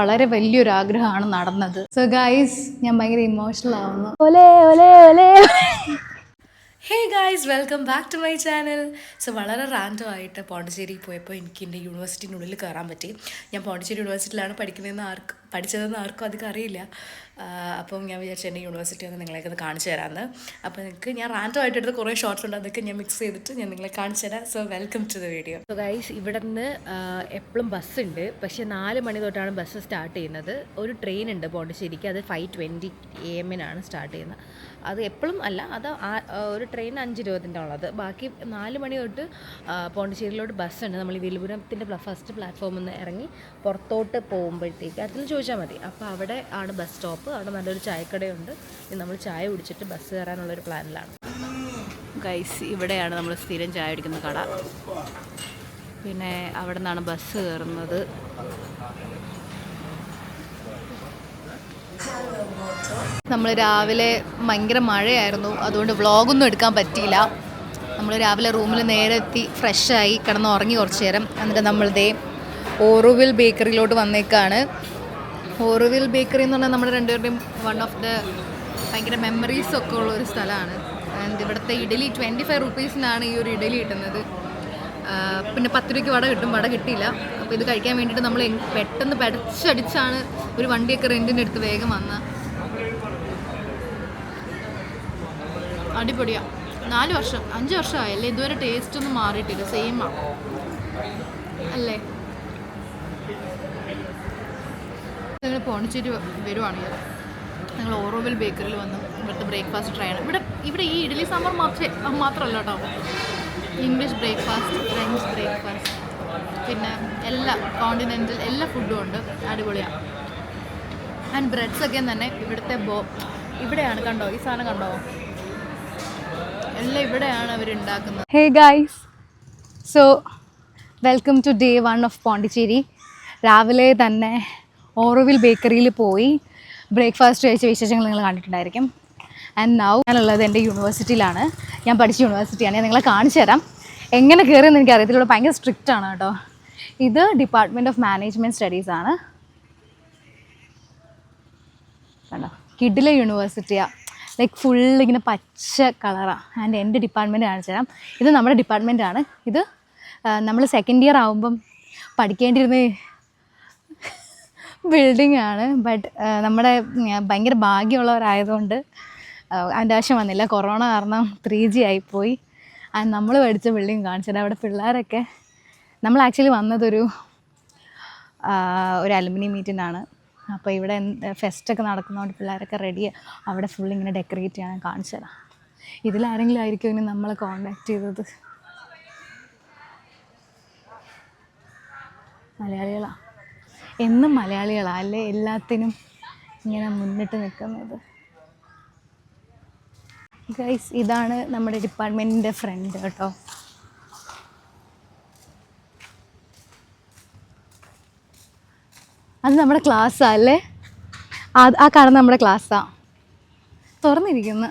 വളരെ വലിയൊരു ആഗ്രഹമാണ് നടന്നത്. സോ ഗൈസ് ഞാൻ ഭയങ്കര ഇമോഷണൽ ആവുന്നു. ഒലേ ഒലേ ഒലേ. Hey guys welcome back to my channel so വളരെ റാൻഡം ആയിട്ട് പോണ്ടിച്ചേരി പോയപ്പോൾ എനിക്ക് എന്റെ യൂണിവേഴ്സിറ്റിനുള്ളിൽ കയറാൻ പറ്റി. ഞാൻ പോണ്ടിച്ചേരി യൂണിവേഴ്സിറ്റിയിലാണ് പഠിക്കുന്നതെന്ന് ആർക്കും പഠിച്ചതെന്ന് ആർക്കും അധികം അറിയില്ല. അപ്പം ഞാൻ വിചാരിച്ചു എന്റെ യൂണിവേഴ്സിറ്റി ഒന്ന് നിങ്ങളെയൊക്കെ ഒന്ന് കാണിച്ചു തരാമെന്ന് അപ്പോൾ നിങ്ങൾക്ക് ഞാൻ റാൻഡം ആയിട്ട് എടുത്ത് കുറേ ഷോർട്സ് ഉണ്ട് അതൊക്കെ ഞാൻ മിക്സ് ചെയ്തിട്ട് ഞാൻ നിങ്ങളെ കാണിച്ചു തരാം. So welcome to the video so guys ഇവിടെ നിന്ന് എപ്പോഴും ബസ്സുണ്ട് പക്ഷേ നാല് മണി തൊട്ടാണ് ബസ് സ്റ്റാർട്ട് ചെയ്യുന്നത്. ഒരു ട്രെയിൻ ഉണ്ട് പോണ്ടിച്ചേരിക്ക് അത് ഫൈവ് ട്വന്റി എ എമ്മിനാണ് സ്റ്റാർട്ട് ചെയ്യുന്നത്. അത് എപ്പോഴും അല്ല അത് ഒരു ട്രെയിൻ അഞ്ച് ഇരുപതിന്റെ ഉള്ളത്. ബാക്കി നാല് മണി തൊട്ട് പോണ്ടിച്ചേരിയിലോട്ട് ബസ്സുണ്ട് നമ്മൾ ഈ വിലുപുരത്തിന്റെ ഫസ്റ്റ് പ്ലാറ്റ്ഫോമിൽ നിന്ന് ഇറങ്ങി പുറത്തോട്ട് പോകുമ്പോഴത്തേക്ക് അതിൽ ചോദിച്ചാൽ മതി. അപ്പോൾ അവിടെ ആണ് ബസ് സ്റ്റോപ്പ് അവിടെ നല്ലൊരു ചായക്കടയുണ്ട്. നമ്മൾ ചായ കുടിച്ചിട്ട് ബസ് കയറാനുള്ളൊരു പ്ലാനിലാണ് ഗൈസ് ഇവിടെയാണ് നമ്മൾ സ്ഥിരം ചായ കുടിക്കുന്ന കട. പിന്നെ അവിടെ നിന്നാണ് ബസ് കയറുന്നത്. നമ്മൾ രാവിലെ ഭയങ്കര മഴയായിരുന്നു. അതുകൊണ്ട് വ്ളോഗൊന്നും എടുക്കാൻ പറ്റിയില്ല. നമ്മൾ രാവിലെ റൂമിൽ നേരെ എത്തി ഫ്രഷായി കിടന്ന് ഉറങ്ങി കുറച്ച് നേരം എന്നിട്ട് നമ്മളിതേ ഓറുവിൽ ബേക്കറിയിലോട്ട് വന്നേക്കാണ്. ഓറുവിൽ ബേക്കറി എന്ന് പറഞ്ഞാൽ നമ്മുടെ രണ്ടുപേരുടെയും വൺ ഓഫ് ദ ഭയങ്കര മെമ്മറീസ് ഒക്കെ ഉള്ള ഒരു സ്ഥലമാണ്. ആൻഡ് ഇവിടുത്തെ ഇഡലി ട്വന്റി ഫൈവ് റുപ്പീസിനാണ് ഈ ഒരു ഇഡലി കിട്ടുന്നത്. പിന്നെ പത്ത് രൂപയ്ക്ക് വട കിട്ടും. വട കിട്ടിയില്ല. അപ്പോൾ ഇത് കഴിക്കാൻ വേണ്ടിയിട്ട് നമ്മൾ പെട്ടെന്ന് പടച്ചടിച്ചാണ് ഒരു വണ്ടിയൊക്കെ റെന്റിന്റെ അടുത്ത് വേഗം വന്ന. അടിപൊളിയാ. നാല് വർഷം അഞ്ച് വർഷമായല്ലേ? ഇതുവരെ ടേസ്റ്റ് ഒന്നും മാറിയിട്ടില്ല. സെയിം ആ. അല്ലേ? നിങ്ങൾ പോണ്ടിച്ചേരി വരുവാണെങ്കിൽ ഞങ്ങൾ ഓറോവിൽ ബേക്കറിയിൽ വന്ന് ഇവിടുത്തെ ബ്രേക്ക്ഫാസ്റ്റ് ട്രൈ ചെയ്യണം. ഇവിടെ ഇവിടെ ഈ ഇഡ്ഡലി സാമ്പാർ മാത്രമേ മാത്രമല്ല കേട്ടോ. ഇംഗ്ലീഷ് ബ്രേക്ക്ഫാസ്റ്റ് ഫ്രഞ്ച് ബ്രേക്ക്ഫാസ്റ്റ് പിന്നെ എല്ലാ കോണ്ടിനെന്റൽ എല്ലാ ഫുഡും ഉണ്ട് അടിപൊളിയാണ് ആൻഡ് ബ്രെഡ്സ് ഒക്കെ തന്നെ ഇവിടുത്തെ ബോ ഇവിടെയാണ് കണ്ടോ ഈ സാധനം കണ്ടോ? എല്ലാം ഇവിടെയാണ് അവർ ഉണ്ടാക്കുന്നത്. Hey guys so welcome to day one of Pondicherry രാവിലെ തന്നെ ഓറോവിൽ ബേക്കറിയിൽ പോയി. ബ്രേക്ക്ഫാസ്റ്റ് കഴിച്ച വിശേഷങ്ങൾ നിങ്ങൾ കണ്ടിട്ടുണ്ടായിരിക്കും. ആൻഡ് നൗ ഞാനുള്ളത് എന്റെ യൂണിവേഴ്സിറ്റിയിലാണ് ഞാൻ പഠിച്ച യൂണിവേഴ്സിറ്റിയാണ് ഞാൻ നിങ്ങളെ കാണിച്ചു തരാം. എങ്ങനെ കയറിയെന്ന് എനിക്ക് അറിയത്തില്ല. ഇവിടെ ഭയങ്കര സ്ട്രിക്റ്റ് ആണ് കേട്ടോ. ഇത് ഡിപ്പാർട്ട്മെന്റ് ഓഫ് മാനേജ്മെന്റ് സ്റ്റഡീസ് ആണ്. കണ്ടോ? കിഡിലെ യൂണിവേഴ്സിറ്റിയാണ് ലൈക്ക് ഫുൾ ഇങ്ങനെ പച്ച കളറാണ് ആൻഡ് എന്റെ ഡിപ്പാർട്ട്മെന്റ് കാണിച്ചു തരാം. ഇത് നമ്മുടെ ഡിപ്പാർട്ട്മെന്റാണ് ഇത് നമ്മൾ സെക്കൻഡ് ഇയർ ആകുമ്പം പഠിക്കേണ്ടിയിരുന്ന ബിൽഡിംഗ് ആണ്. ബട്ട് നമ്മുടെ ഭയങ്കര ഭാഗ്യമുള്ളവരായതുകൊണ്ട് അതിന്റെ ആവശ്യം വന്നില്ല. കൊറോണ കാരണം ത്രീ ജി ആയിപ്പോയി. നമ്മൾ പഠിച്ച ബിൽഡിംഗ് കാണിച്ചത് അവിടെ പിള്ളേരൊക്കെ നമ്മൾ ആക്ച്വലി വന്നതൊരു ഒരു അലുമിനി മീറ്റിനാണ് അപ്പോൾ ഇവിടെ ഫെസ്റ്റൊക്കെ നടക്കുന്നതുകൊണ്ട് പിള്ളേരൊക്കെ റെഡി അവിടെ ഫുൾ ഇങ്ങനെ ഡെക്കറേറ്റ് ചെയ്യാൻ കാണിച്ചു തരാം ഇതിലാരെങ്കിലും ആയിരിക്കും ഇനി നമ്മളെ കോണ്ടാക്ട് ചെയ്തത്. മലയാളികളാണ് എന്നും മലയാളികളാണ് അല്ലേ? എല്ലാത്തിനും ഇങ്ങനെ മുന്നിട്ട് നിൽക്കുന്നത് ഗൈസ് ഇതാണ് നമ്മുടെ ഡിപ്പാർട്ട്മെന്റിന്റെ ഫ്രണ്ട് കേട്ടോ. അത് നമ്മുടെ ക്ലാസ്സാ അല്ലേ? ആ ആ കാണുന്ന നമ്മുടെ ക്ലാസ്സാ തുറന്നിരിക്കുന്നു.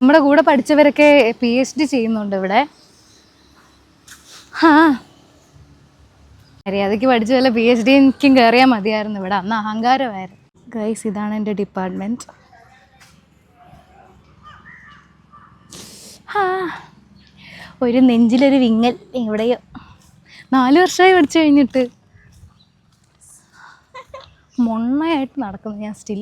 നമ്മുടെ കൂടെ പഠിച്ചവരൊക്കെ പി എച്ച് ഡി ചെയ്യുന്നുണ്ട് ഇവിടെ. ആ മര്യാദയ്ക്ക് പഠിച്ച വല്ല പി എച്ച് ഡി എനിക്കും കയറിയാൽ മതിയായിരുന്നു ഇവിടെ. അന്ന് അഹങ്കാരമായിരുന്നു. ഗൈസ് ഇതാണ് എന്റെ ഡിപ്പാർട്ട്മെന്റ് ആ ഒരു നെഞ്ചിലൊരു വിങ്ങൽ എവിടെയോ. നാല് വർഷമായി പഠിച്ചു കഴിഞ്ഞിട്ട്. മൊണ്ണയായിട്ട് നടക്കുന്നു ഞാൻ സ്റ്റിൽ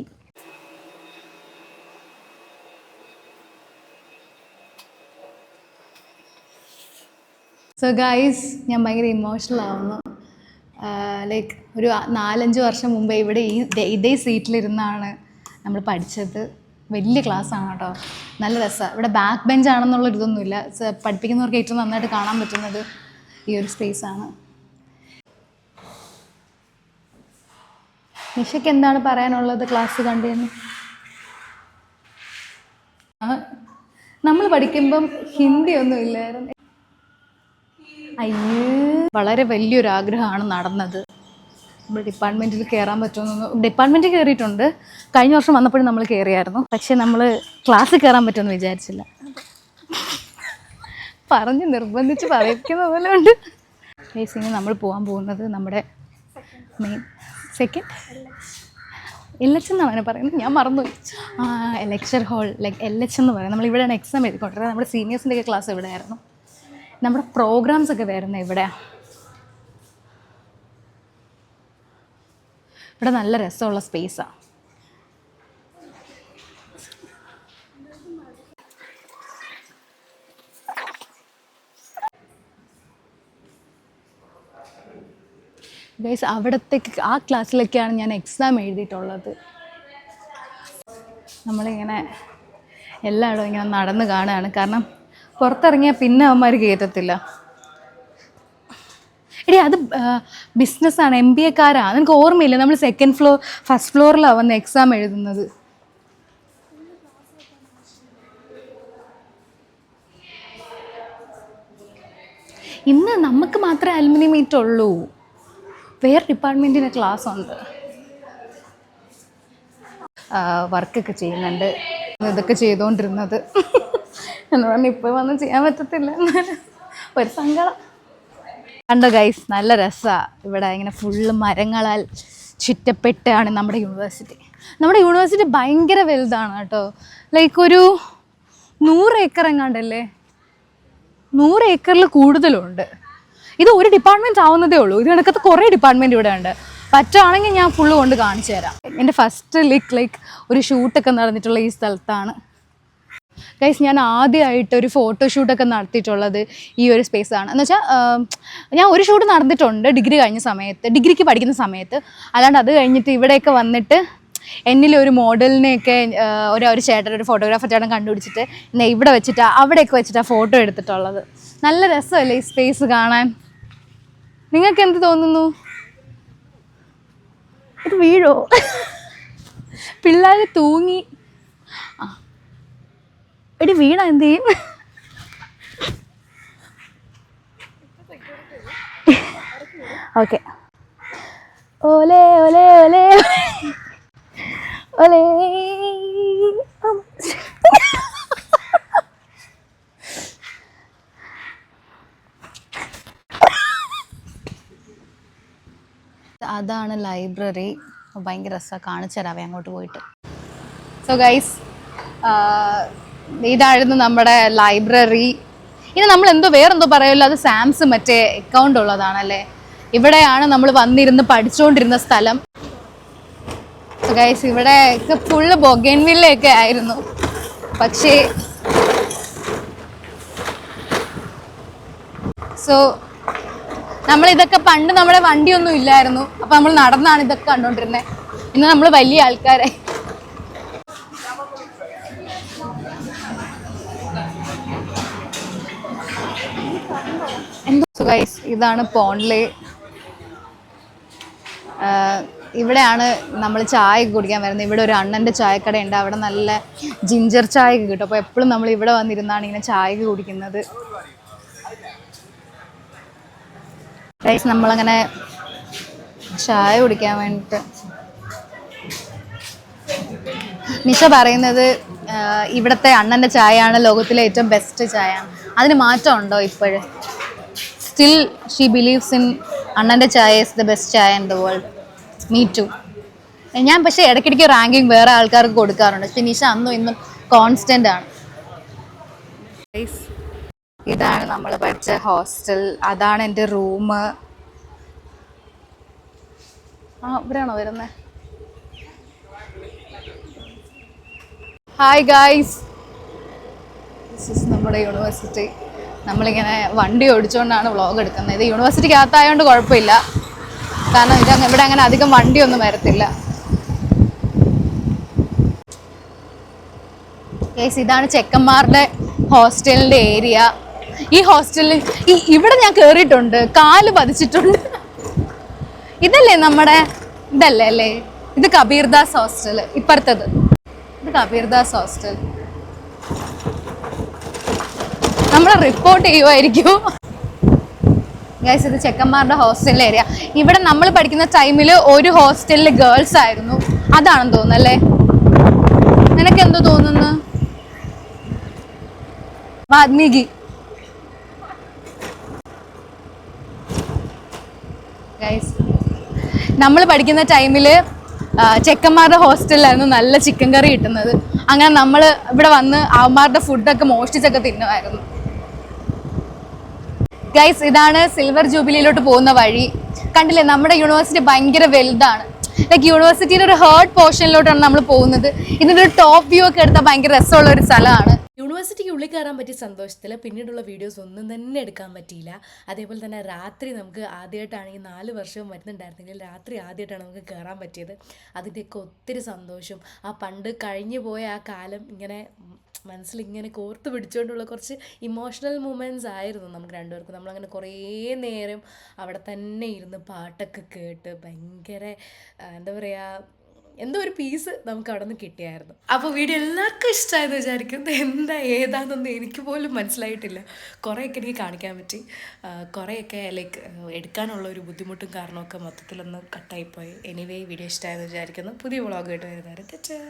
സോ ഗൈസ് ഞാൻ ഭയങ്കര ഇമോഷണൽ ആവുന്നു. ലൈക്ക് ഒരു നാലഞ്ച് വർഷം മുമ്പേ ഇവിടെ ഈ ഇതേ സീറ്റിലിരുന്നാണ് നമ്മൾ പഠിച്ചത്. വലിയ ആണ് കേട്ടോ. നല്ല രസമാണ് ഇവിടെ ബാക്ക് ബെഞ്ച് ആണെന്നുള്ള ഇതൊന്നുമില്ല. പഠിപ്പിക്കുന്നവർക്ക് ഏറ്റവും നന്നായിട്ട് കാണാൻ പറ്റുന്നത് ഈ ഒരു സ്പേസ് ആണ്. നിഷയ്ക്ക് എന്താണ് പറയാനുള്ളത് ക്ലാസ് കണ്ടതെന്ന് നമ്മൾ പഠിക്കുമ്പം ഹിന്ദി ഒന്നും ഇല്ലായിരുന്നു. അയ്യേ. വളരെ വലിയൊരു ആഗ്രഹമാണ് നടന്നത്. നമ്മൾ ഡിപ്പാർട്ട്മെന്റിൽ കയറാൻ പറ്റുമെന്ന് ഡിപ്പാർട്ട്മെന്റിൽ കയറിയിട്ടുണ്ട് കഴിഞ്ഞ വർഷം വന്നപ്പോഴും നമ്മൾ കയറിയായിരുന്നു പക്ഷേ നമ്മൾ ക്ലാസ്സിൽ കയറാൻ പറ്റുമെന്ന് വിചാരിച്ചില്ല. പറഞ്ഞ് നിർബന്ധിച്ച് പറയിക്കുന്ന പോലെ ഉണ്ട്. ബേസിന് നമ്മൾ പോകാൻ പോകുന്നത് നമ്മുടെ മെയിൻ സെക്കൻഡ് എൽ എച്ച് എന്നാണ് പറയുന്നത്? ഞാൻ മറന്നു lecture hall like L H എന്ന് പറയുന്നത് നമ്മൾ ഇവിടെയാണ് എക്സാം എഴുതിക്കൊണ്ടിരുന്നത് നമ്മുടെ സീനിയേഴ്സിന്റെയൊക്കെ ക്ലാസ് ഇവിടെ ആയിരുന്നു നമ്മുടെ പ്രോഗ്രാംസ് ഒക്കെ വരുന്നത് ഇവിടെയാണ് ഇവിടെ നല്ല രസമുള്ള സ്പേസാണ് ഗൈസ് അവിടത്തേക്ക് ആ ക്ലാസ്സിലൊക്കെയാണ് ഞാൻ എക്സാം എഴുതിയിട്ടുള്ളത്. നമ്മളിങ്ങനെ എല്ലായിടവും ഇങ്ങനെ നടന്ന് കാണുകയാണ്. കാരണം പുറത്തിറങ്ങിയാൽ പിന്നെ അവന്മാർ കയറ്റത്തില്ല എടി അത് ബിസിനസ്സാണ് എം ബി എക്കാരാണ് എനിക്ക് ഓർമ്മയില്ല നമ്മൾ സെക്കൻഡ് ഫ്ലോർ ഫസ്റ്റ് ഫ്ലോറിലാണ് വന്ന് എക്സാം എഴുതുന്നത്? ഇന്ന് നമുക്ക് മാത്രമേ അലുമിനിയം മീറ്റ് ഉള്ളൂ. വേറെ ഡിപ്പാർട്ട്മെന്റിന് ക്ലാസ് ഉണ്ട്. വർക്കൊക്കെ ചെയ്യുന്നുണ്ട്. ഇതൊക്കെ ചെയ്തുകൊണ്ടിരുന്നത് എന്ന് പറഞ്ഞാൽ ഇപ്പോൾ വന്ന് ചെയ്യാൻ പറ്റത്തില്ല. ഒരു സങ്കടം. കണ്ടോ ഗൈസ് നല്ല രസമാണ് ഇവിടെ ഇങ്ങനെ ഫുള്ള് മരങ്ങളാൽ ചുറ്റപ്പെട്ടാണ് നമ്മുടെ യൂണിവേഴ്സിറ്റി നമ്മുടെ യൂണിവേഴ്സിറ്റി ഭയങ്കര വലുതാണ് കേട്ടോ. ലൈക്ക് ഒരു നൂറ് ഏക്കർ എങ്ങാണ്ടല്ലേ? നൂറ് ഏക്കറിൽ കൂടുതലുണ്ട്. ഇത് ഒരു ഡിപ്പാർട്ട്മെന്റ് ആവുന്നതേ ഉള്ളൂ. ഇത് കണക്കത്ത് കുറേ ഡിപ്പാർട്ട്മെന്റ് ഇവിടെ ഉണ്ട്. പറ്റുവാണെങ്കിൽ ഞാൻ ഫുള്ള് കൊണ്ട് കാണിച്ചു തരാം. എന്റെ ഫസ്റ്റ് ലിക്ക് ലൈക്ക് ഒരു ഷൂട്ടൊക്കെ നടന്നിട്ടുള്ള ഈ സ്ഥലത്താണ്. ഗൈസ് ഞാൻ ആദ്യമായിട്ട് ഒരു ഫോട്ടോഷൂട്ടൊക്കെ നടത്തിയിട്ടുള്ളത് ഈ ഒരു സ്പേസാണ് എന്ന് വെച്ചാൽ ഞാൻ ഒരു ഷൂട്ട് നടന്നിട്ടുണ്ട് ഡിഗ്രി കഴിഞ്ഞ സമയത്ത് ഡിഗ്രിക്ക് പഠിക്കുന്ന സമയത്ത്. അല്ലാണ്ട് അത് കഴിഞ്ഞിട്ട് ഇവിടെയൊക്കെ വന്നിട്ട് എന്നിൽ ഒരു മോഡലിനെയൊക്കെ ഒരു ഒരു ചേട്ടൻ ഒരു ഫോട്ടോഗ്രാഫർ ചേട്ടൻ കണ്ടുപിടിച്ചിട്ട് എന്നാൽ ഇവിടെ വെച്ചിട്ട് അവിടെയൊക്കെ വെച്ചിട്ടാണ് ഫോട്ടോ എടുത്തിട്ടുള്ളത്. നല്ല രസമല്ലേ ഈ സ്പേസ് കാണാൻ? നിങ്ങൾക്ക് എന്ത് തോന്നുന്നു? ഇത് വീഴോ? പിള്ളേർ തൂങ്ങി എടി വീണ എന്ത് ചെയ്യും? ഓക്കെ. ഓലേ ഓലേ ഓലേ. ഓലേ. അതാണ് ലൈബ്രറി. ഭയങ്കര രസമാണ് കാണിച്ചു തരാവേ അങ്ങോട്ട് പോയിട്ട്. സോ ഗൈസ് ഇതായിരുന്നു നമ്മുടെ ലൈബ്രറി. ഇനി നമ്മൾ എന്തോ വേറെന്തോ പറയുമല്ലോ അത് സാംസ് മറ്റേ അക്കൗണ്ട് ഉള്ളതാണല്ലേ? ഇവിടെയാണ് നമ്മൾ വന്നിരുന്ന് പഠിച്ചുകൊണ്ടിരുന്ന സ്ഥലം. ഇവിടെ ഒക്കെ ഫുള്ള് ബൊഗൻവില്ലയൊക്കെ ആയിരുന്നു. പക്ഷേ സോ നമ്മൾ ഇതൊക്കെ പണ്ട് നമ്മുടെ വണ്ടിയൊന്നും ഇല്ലായിരുന്നു. അപ്പൊ നമ്മൾ നടന്നാണ് ഇതൊക്കെ കണ്ടോണ്ടിരുന്നത് ഇന്ന് നമ്മൾ വലിയ ആൾക്കാരായി. എന്തോ ഗൈസ് ഇതാണ് പോൺലേ. ഇവിടെയാണ് നമ്മൾ ചായ കുടിക്കാൻ വരുന്നത്. ഇവിടെ ഒരു അണ്ണന്റെ ചായക്കടയുണ്ട് അവിടെ നല്ല ജിഞ്ചർ ചായ കിട്ടും. അപ്പോൾ എപ്പോഴും നമ്മൾ ഇവിടെ വന്നിരുന്നാണ് ഇങ്ങനെ ചായ കുടിക്കുന്നത്. ഗൈസ് നമ്മളങ്ങനെ ചായ കുടിക്കാൻ വേണ്ടിയിട്ട് നിഷ പറയുന്നത് ഇവിടുത്തെ അണ്ണന്റെ ചായയാണ് ലോകത്തിലെ ഏറ്റവും ബെസ്റ്റ് ചായ. അതിന് മാറ്റമുണ്ടോ ഇപ്പോഴും? സ്റ്റിൽ ഷീ ബിലീവ്സ് ഇൻ അണ്ണന്റെ chai is the best chai in the world me too ഞാൻ പക്ഷേ ഇടയ്ക്കിടയ്ക്ക് റാങ്കിങ് വേറെ ആൾക്കാർക്ക് കൊടുക്കാറുണ്ട്. പക്ഷെ നിഷ അന്നും ഇന്നും കോൺസ്റ്റന്റ് ആണ്. ഇതാണ് നമ്മൾ പഠിച്ച ഹോസ്റ്റൽ അതാണ് എന്റെ റൂം ആ ഇവരാണോ വരുന്നത് ഹായ് ഗായ്സ് ദിസ് ഇസ് നമ്മുടെ യൂണിവേഴ്സിറ്റി നമ്മളിങ്ങനെ വണ്ടി ഓടിച്ചുകൊണ്ടാണ് വ്ളോഗ് എടുക്കുന്നത്. ഇത് യൂണിവേഴ്സിറ്റിക്ക് അകത്തായതുകൊണ്ട് കുഴപ്പമില്ല കാരണം ഇത് ഇവിടെ അങ്ങനെ അധികം വണ്ടിയൊന്നും വരത്തില്ല. കേസ് ഇതാണ് ചെക്കന്മാരുടെ ഹോസ്റ്റലിന്റെ ഏരിയ. ഈ ഹോസ്റ്റലിൽ ഈ ഇവിടെ ഞാൻ കയറിയിട്ടുണ്ട് കാൽ പതിച്ചിട്ടുണ്ട്. ഇതല്ലേ നമ്മുടെ ഇതല്ലേ അല്ലേ? ഇത് കബീർദാസ് ഹോസ്റ്റൽ ഇപ്പുറത്തത്. ഇത് കബീർദാസ് ഹോസ്റ്റൽ. നമ്മൾ റിപ്പോർട്ട് ചെയ്യുമായിരിക്കും ഗൈസ് ഇത് ചെക്കന്മാരുടെ ഹോസ്റ്റലിലെ ഏരിയ ഇവിടെ നമ്മൾ പഠിക്കുന്ന ടൈമിൽ ഒരു ഹോസ്റ്റലിൽ ഗേൾസ് ആയിരുന്നു. അതാണെന്ന് തോന്നുന്നു അല്ലേ നിനക്ക് എന്തോ തോന്നുന്നു? വാത്മീകി ഗൈസ് നമ്മൾ പഠിക്കുന്ന ടൈമിൽ ചെക്കന്മാരുടെ ഹോസ്റ്റലിലായിരുന്നു നല്ല ചിക്കൻ കറി കിട്ടുന്നത്. അങ്ങനെ നമ്മൾ ഇവിടെ വന്ന് അവന്മാരുടെ ഫുഡൊക്കെ മോഷ്ടിച്ചൊക്കെ തിന്നുമായിരുന്നു. ഗൈസ് ഇതാണ് സിൽവർ ജൂബിലിയിലോട്ട് പോകുന്ന വഴി. കണ്ടില്ലേ നമ്മുടെ യൂണിവേഴ്സിറ്റി ഭയങ്കര വലുതാണ്. ലൈക്ക് യൂണിവേഴ്സിറ്റിയുടെ ഒരു ഹേർഡ് പോർഷനിലോട്ടാണ് നമ്മൾ പോകുന്നത്. ഇതിന്റെ ഒരു ടോപ്പ് വ്യൂ ഒക്കെ എടുത്താൽ ഭയങ്കര രസമുള്ള ഒരു സ്ഥലമാണ്. യൂണിവേഴ്സിറ്റിക്ക് ഉള്ളിൽ കയറാൻ പറ്റിയ സന്തോഷത്തിൽ പിന്നീടുള്ള വീഡിയോസ് ഒന്നും തന്നെ എടുക്കാൻ പറ്റിയില്ല. അതേപോലെ തന്നെ രാത്രി നമുക്ക് ആദ്യമായിട്ടാണെങ്കിൽ നാല് വർഷവും വരുന്നുണ്ടായിരുന്നെങ്കിൽ രാത്രി ആദ്യമായിട്ടാണ് നമുക്ക് കയറാൻ പറ്റിയത്. അതിന്റെയൊക്കെ ഒത്തിരി സന്തോഷം. ആ പണ്ട് കഴിഞ്ഞു പോയ ആ കാലം ഇങ്ങനെ മനസ്സിലിങ്ങനെ കോർത്ത് പിടിച്ചുകൊണ്ടുള്ള കുറച്ച് ഇമോഷണൽ മൂമെന്റ്സ് ആയിരുന്നു നമുക്ക് രണ്ടുപേർക്കും. നമ്മളങ്ങനെ കുറേ നേരം അവിടെ തന്നെ ഇരുന്ന് പാട്ടൊക്കെ കേട്ട് ഭയങ്കര എന്താ പറയുക എന്തോ ഒരു പീസ് നമുക്ക് അവിടെ നിന്ന് കിട്ടിയായിരുന്നു. അപ്പോൾ വീഡിയോ എല്ലാവർക്കും ഇഷ്ടമായെന്ന് വിചാരിക്കുന്നത് എന്താ ഏതാണെന്നൊന്നും എനിക്ക് പോലും മനസ്സിലായിട്ടില്ല. കുറേയൊക്കെ എനിക്ക് കാണിക്കാൻ പറ്റി. കുറേയൊക്കെ ലൈക്ക് എടുക്കാനുള്ള ഒരു ബുദ്ധിമുട്ടും കാരണമൊക്കെ മൊത്തത്തിലൊന്ന് കട്ടായിപ്പോയി എനിവേ വീഡിയോ ഇഷ്ടമായെന്ന് വിചാരിക്കുന്നു. പുതിയ വ്ളോഗ് ആയിട്ട് വരുന്നവരെ തെറ്റാ